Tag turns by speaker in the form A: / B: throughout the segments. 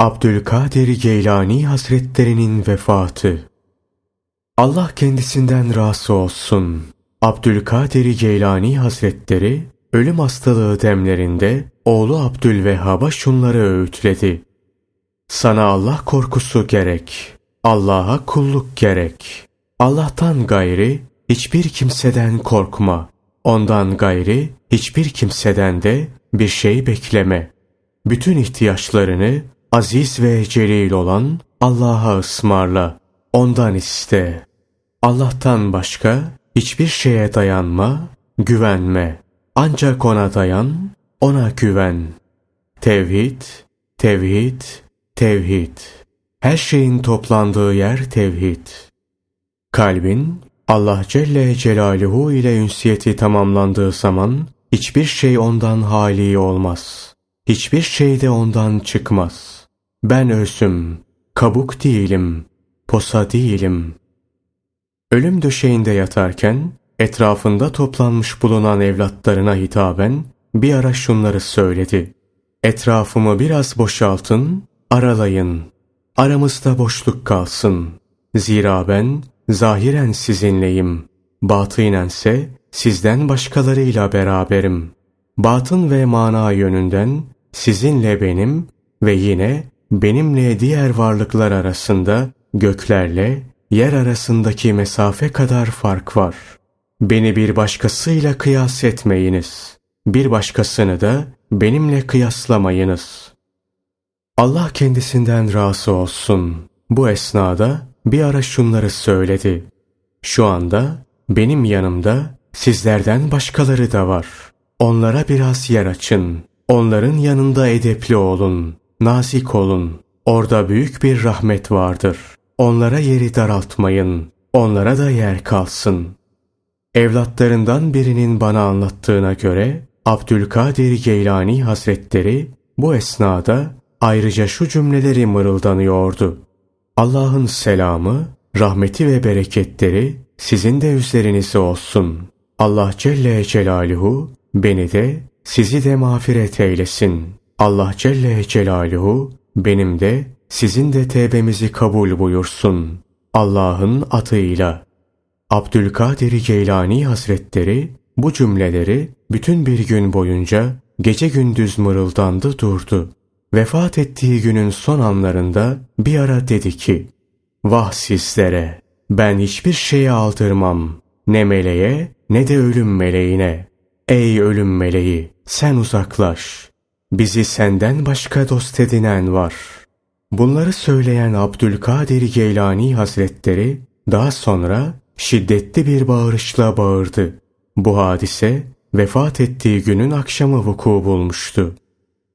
A: Abdülkadir Geylani Hazretlerinin vefatı. Allah kendisinden razı olsun. Abdülkadir Geylani Hazretleri ölüm hastalığı demlerinde oğlu Abdülvehhab'a şunları öğütledi. Sana Allah korkusu gerek. Allah'a kulluk gerek. Allah'tan gayri hiçbir kimseden korkma. Ondan gayri hiçbir kimseden de bir şey bekleme. Bütün ihtiyaçlarını aziz ve celil olan Allah'a ısmarla. Ondan iste. Allah'tan başka hiçbir şeye dayanma, güvenme. Ancak ona dayan, ona güven. Tevhid, tevhid, tevhid. Her şeyin toplandığı yer tevhid. Kalbin Allah Celle Celaluhu ile ünsiyeti tamamlandığı zaman hiçbir şey ondan hali olmaz. Hiçbir şey de ondan çıkmaz. Ben özüm, kabuk değilim, posa değilim. Ölüm döşeğinde yatarken etrafında toplanmış bulunan evlatlarına hitaben bir ara şunları söyledi. Etrafımı biraz boşaltın, aralayın. Aramızda boşluk kalsın. Zira ben zahiren sizinleyim. Batınense sizden başkalarıyla beraberim. Batın ve mana yönünden sizinle benim ve yine benimle diğer varlıklar arasında göklerle yer arasındaki mesafe kadar fark var. Beni bir başkasıyla kıyas etmeyiniz. Bir başkasını da benimle kıyaslamayınız. Allah kendisinden razı olsun. Bu esnada bir ara şunları söyledi. Şu anda benim yanımda sizlerden başkaları da var. Onlara biraz yer açın. Onların yanında edepli olun, nazik olun. Orada büyük bir rahmet vardır. Onlara yeri daraltmayın. Onlara da yer kalsın. Evlatlarından birinin bana anlattığına göre Abdülkadir Geylani Hazretleri bu esnada ayrıca şu cümleleri mırıldanıyordu. Allah'ın selamı, rahmeti ve bereketleri sizin de üzerinize olsun. Allah Celle Celaluhu beni de sizi de mağfiret eylesin. Allah Celle Celaluhu benim de sizin de tevbemizi kabul buyursun. Allah'ın adıyla. Abdülkadir Geylani Hazretleri bu cümleleri bütün bir gün boyunca gece gündüz mırıldandı durdu. Vefat ettiği günün son anlarında bir ara dedi ki, Vah sizlere! Ben hiçbir şeye aldırmam. Ne meleğe ne de ölüm meleğine. Ey ölüm meleği sen uzaklaş. Bizi senden başka dost edinen var. Bunları söyleyen Abdülkadir Geylani Hazretleri daha sonra şiddetli bir bağırışla bağırdı. Bu hadise vefat ettiği günün akşamı vuku bulmuştu.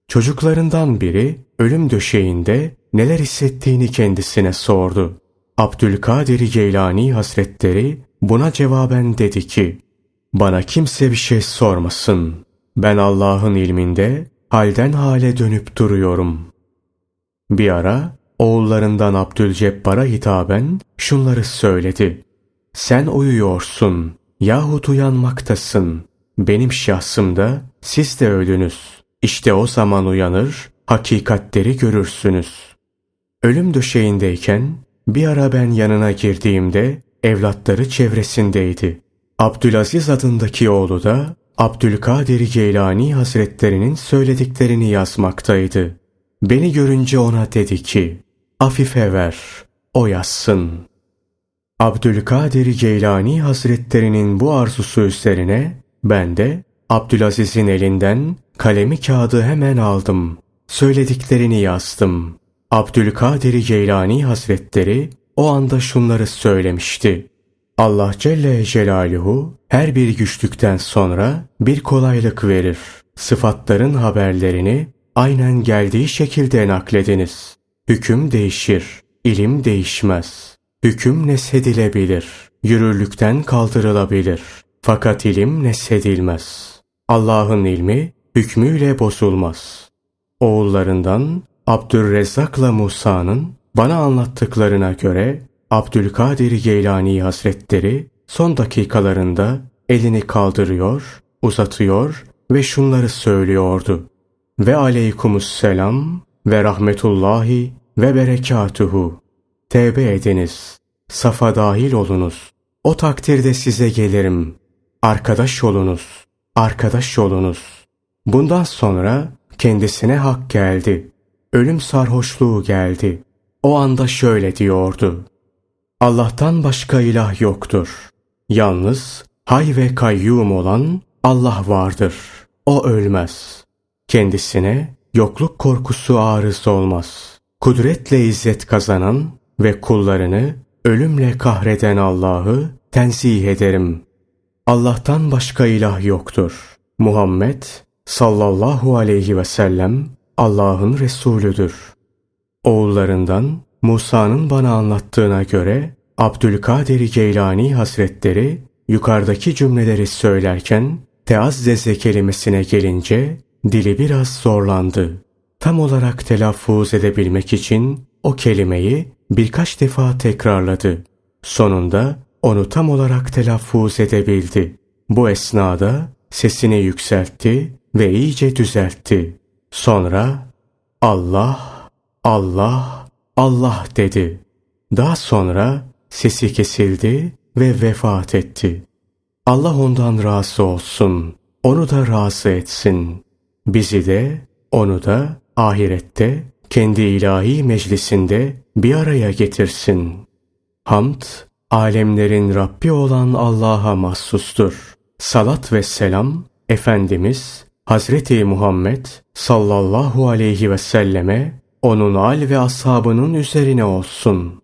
A: Çocuklarından biri ölüm döşeğinde neler hissettiğini kendisine sordu. Abdülkadir Geylani Hazretleri buna cevaben dedi ki, bana kimse bir şey sormasın. Ben Allah'ın ilminde halden hale dönüp duruyorum. Bir ara oğullarından Abdülcebbar'a hitaben şunları söyledi. Sen uyuyorsun yahut uyanmaktasın. Benim şahsımda siz de ölünüz. İşte o zaman uyanır, hakikatleri görürsünüz. Ölüm döşeğindeyken bir ara ben yanına girdiğimde evlatları çevresindeydi. Abdülaziz adındaki oğlu da Abdülkadir Geylani Hazretlerinin söylediklerini yazmaktaydı. Beni görünce ona dedi ki, Afife ver, o yazsın. Abdülkadir Geylani Hazretlerinin bu arzusu üzerine ben de Abdülaziz'in elinden kalemi kağıdı hemen aldım. Söylediklerini yazdım. Abdülkadir Geylani Hazretleri o anda şunları söylemişti. Allah Celle Celaluhu her bir güçlükten sonra bir kolaylık verir. Sıfatların haberlerini aynen geldiği şekilde naklediniz. Hüküm değişir, ilim değişmez. Hüküm neshedilebilir, yürürlükten kaldırılabilir. Fakat ilim neshedilmez. Allah'ın ilmi hükmüyle bozulmaz. Oğullarından Abdülrezzak'la Musa'nın bana anlattıklarına göre Abdülkadir Geylani Hazretleri son dakikalarında elini kaldırıyor, uzatıyor ve şunları söylüyordu. Ve aleykümselam ve rahmetullahi ve berekatuhu. Tevbe ediniz. Safa dahil olunuz. O takdirde size gelirim. Arkadaş olunuz. Arkadaş olunuz. Bundan sonra kendisine hak geldi. Ölüm sarhoşluğu geldi. O anda şöyle diyordu. Allah'tan başka ilah yoktur. Yalnız hay ve kayyum olan Allah vardır. O ölmez. Kendisine yokluk korkusu arız olmaz. Kudretle izzet kazanan ve kullarını ölümle kahreden Allah'ı tenzih ederim. Allah'tan başka ilah yoktur. Muhammed sallallahu aleyhi ve sellem Allah'ın Resulüdür. Oğullarından Musa'nın bana anlattığına göre Abdülkadir Geylani Hazretleri yukarıdaki cümleleri söylerken teazzeze kelimesine gelince dili biraz zorlandı. Tam olarak telaffuz edebilmek için o kelimeyi birkaç defa tekrarladı. Sonunda onu tam olarak telaffuz edebildi. Bu esnada sesini yükseltti ve iyice düzeltti. Sonra Allah, Allah, Allah dedi. Daha sonra sesi kesildi ve vefat etti. Allah ondan razı olsun. Onu da razı etsin. Bizi de, onu da ahirette kendi ilahi meclisinde bir araya getirsin. Hamd, alemlerin Rabbi olan Allah'a mahsustur. Salat ve selam, Efendimiz Hazreti Muhammed sallallahu aleyhi ve selleme, onun al ve ashabının üzerine olsun.''